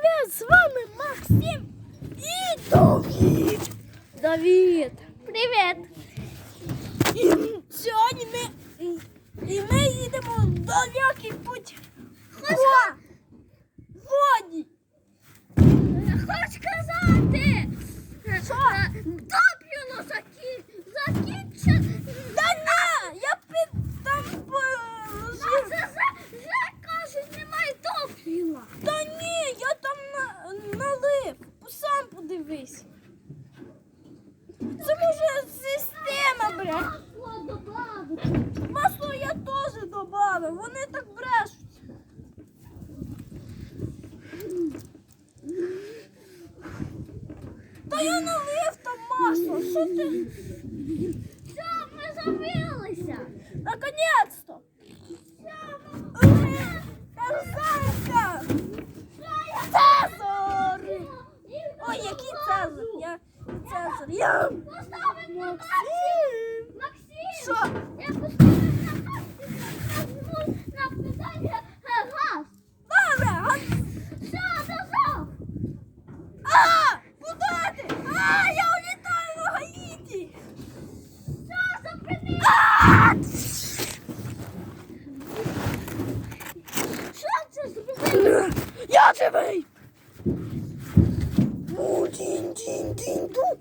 привіт! З вами Максим і Давід. Давід. Привіт. І сьогодні ми, і ми їдемо в далекий путь. Хо- Воді. Хоч казати, Що? топливо закі... закінчено. Та на, я під там А положив. це вже, вже кажуть, немає топлива. Та ні, я там на, налив. Сам подивись. Це може система, бля. Масло добавити. Масло я теж додав. Вони так брешуть. Та я налив там масло. Що ти? Все, ми забилися. Наконець-то! Тарзанка! Цезар! Ой, який Цезар? Я Цезар. Я Поставимо Максим! Максим! Що? Я поставив Му дін дін дін дун.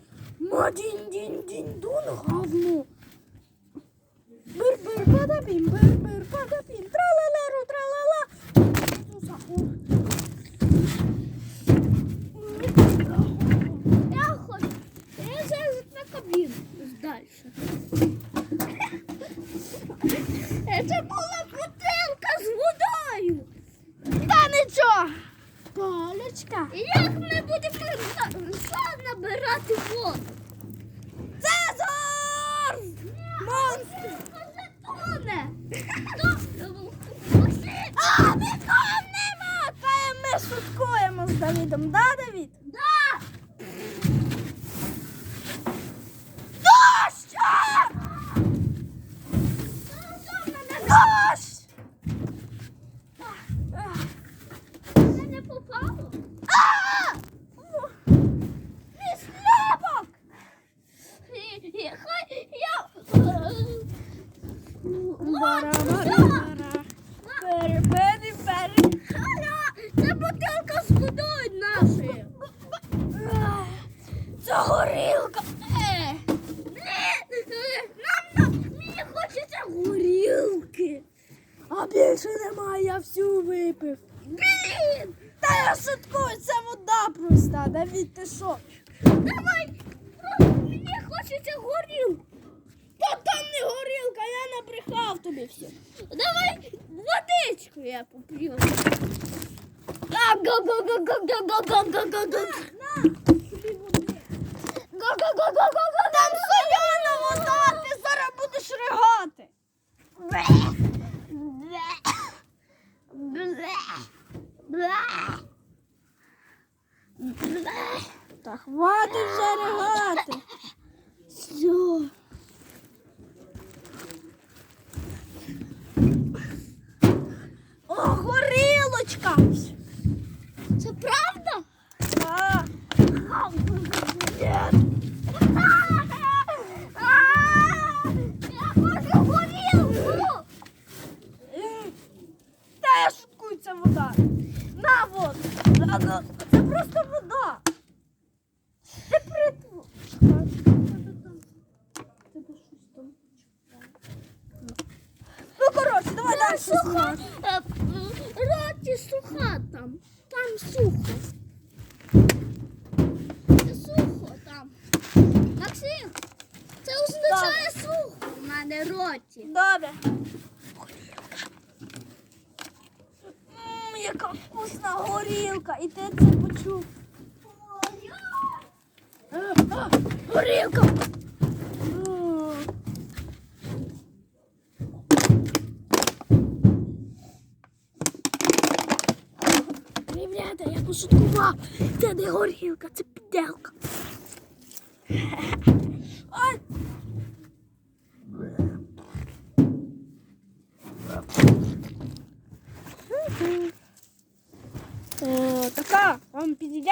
Ма дін дін дін дун гавну. Бир бир падабім, бир бир падабім. Тралалеру, тралала. Я хочу. Я зараз на кабін далі. Давидом, да, Давид? Да! Дождь! Дождь! Це не попало. Не слепок! Я... Барабар. запросто, Давід, ти що? Давай! Мені хочеться горілку. Та там не горілка, я набрехав тобі все. Давай водичку я поп'ю. Там соляна вода, ти зараз будеш ригати. What is that? Суха. Е, Роті суха там. Там сухо. Сухо там. Максим, це означає сухо в мене роті. Добре. Яка вкусна горілка. І ти це почув. Горілка. Пошуткував. Це не горілка, це підделка. Ой. Е, отака, вам підійде.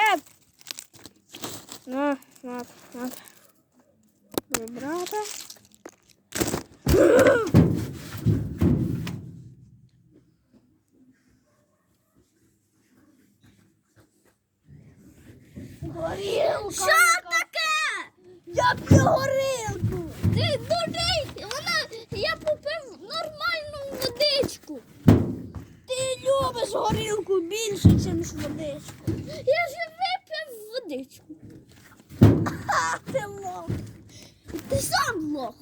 На, на, на. Горілка. Що таке? Я п'ю горілку. Ти дурний! Вона. Я попив нормальну водичку. Ти любиш горілку більше, ніж водичку. Я ж випив водичку. Ха, ти лох. Ти сам лох.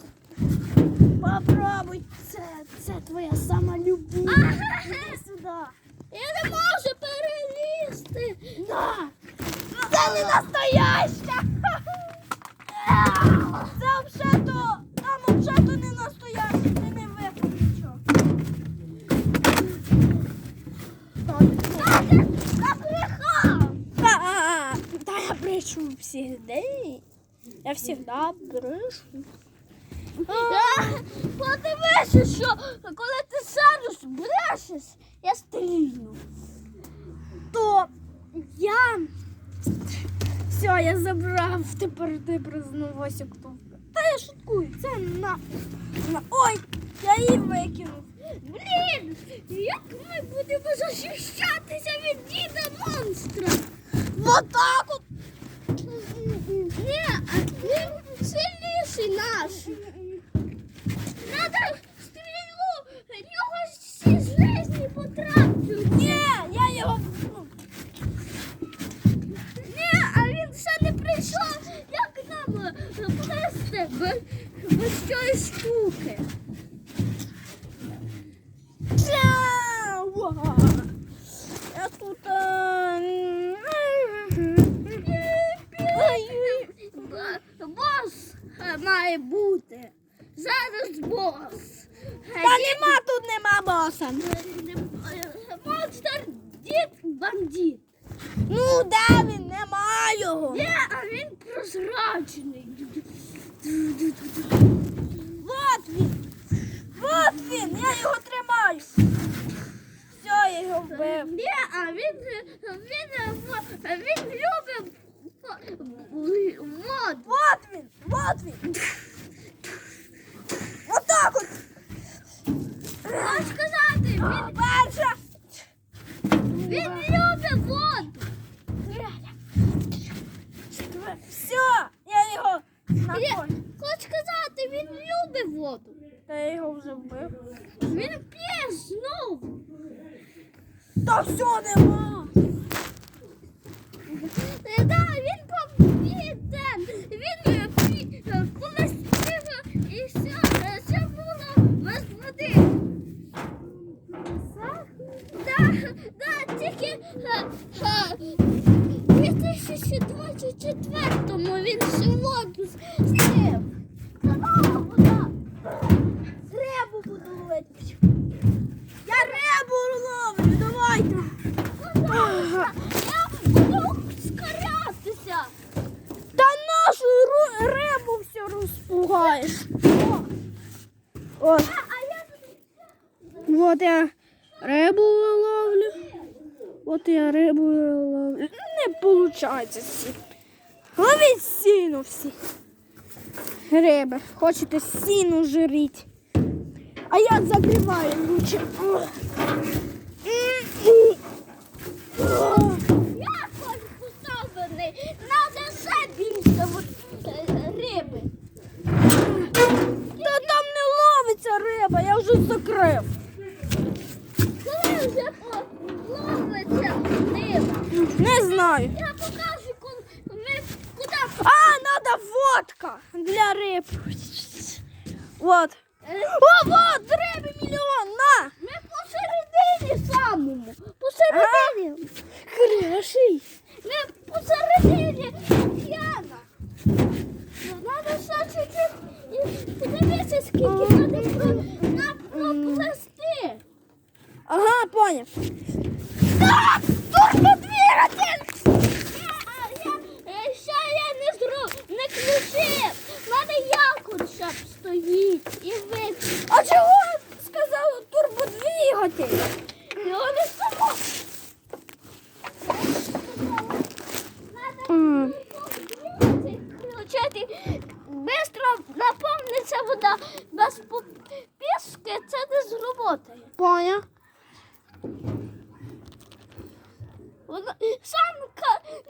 Попробуй це. Це твоя сама любов. Іди сюди. Я не можу перелізти. На. Не настояща. Це взагалі-то, там взагалі не настояще, ти не випив нічого. Та, та я брешу завжди. Я завжди брешу. Подивися, що коли ти сядеш, брешеш, я стрільну. То я. Все, я забрав тепер ти признався хто. Та я шуткую, це нафіг. На- Ой, я її викинув. Блін, як ми будемо захищатися від діда монстра? Вот так без цієї штуки? Я тут. е, Бос е, має бути. Зараз бос. Та нема тут нема боса. Монстр дід бандит. Ну, де він? Нема його. Ні, а він прозрачний. Вот він. Вот він. Я його тримаю. Все, я його вбив. Ні, а він, він, він любить в- воду. Вот він. Вот він. Вот так от. Можеш сказати, він, Та все нема. Е, Да, він побіде. Він е, е, і все, тільки е, 2024-му він всю воду стив. Вода. Рибу буду ловити. Я рибу ловлю, давайте. Пожалуйста, я буду скарятися. Та нашу ру- рибу все розпугаєш. От, А я рибу ловлю. От я рибу ловлю. Не виходить всі. Ловіть сіну всі. Риби. Хочете сіну жиріть. А я закриваю лучше. риба, я вже закрив. Коли вже по- ловиться риба? Не знаю. Я покажу, коли ми куди. А, надо водка для риб. Вот. Е, О, вот, риби мільйон, на. Ми посередині самому. Посередині. Хороший. Вона сам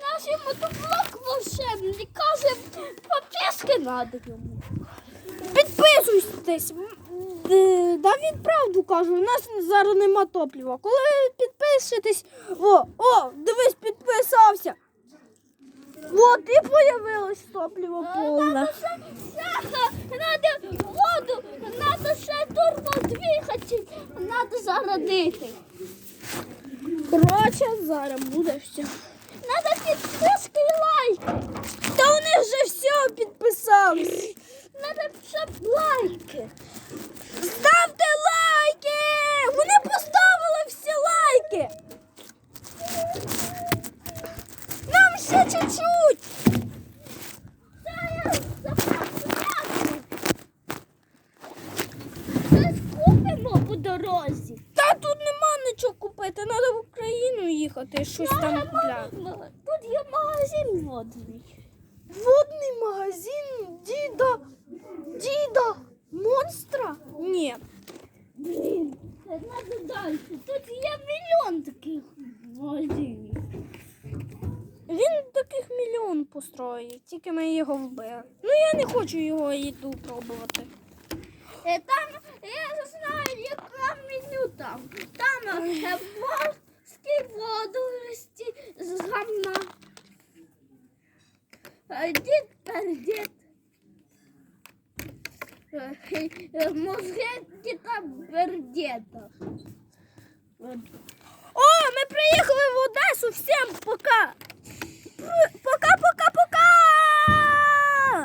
наш йому блок волшебний, каже, підписки надо йому. Підписуйтесь, да він правду каже, у нас зараз нема топліва. Коли підпишетесь, о, о, дивись, підписався. От і появилось топливо повне. Надо ще турбодвигатель, надо зарядити. Коротше, зараз буде все. Надо підписки і лайки. Та вони вже все підписались. Надо щоб лайки. Ставте лайки! Вони поставили всі лайки. Нам ще чуть-чуть. Зараз запрацювати. Щось купимо по дорозі. Та тут нема нічого купити, треба в Україну їхати, щось там купляти. Тут є магазин водний. Водний магазин діда. Діда. Монстра? Ні. Блін, це надо далі. Тут є мільйон таких магазинів. Він таких мільйон построїть, тільки ми його вбили. Ну я не хочу його їду пробувати. Е, Там, я знаю, яке меню там. Там е, морські водорості з гамна. Е, Дід пердід. Е, Мозги діда пердіда. О, ми приїхали в Одесу. Всім пока!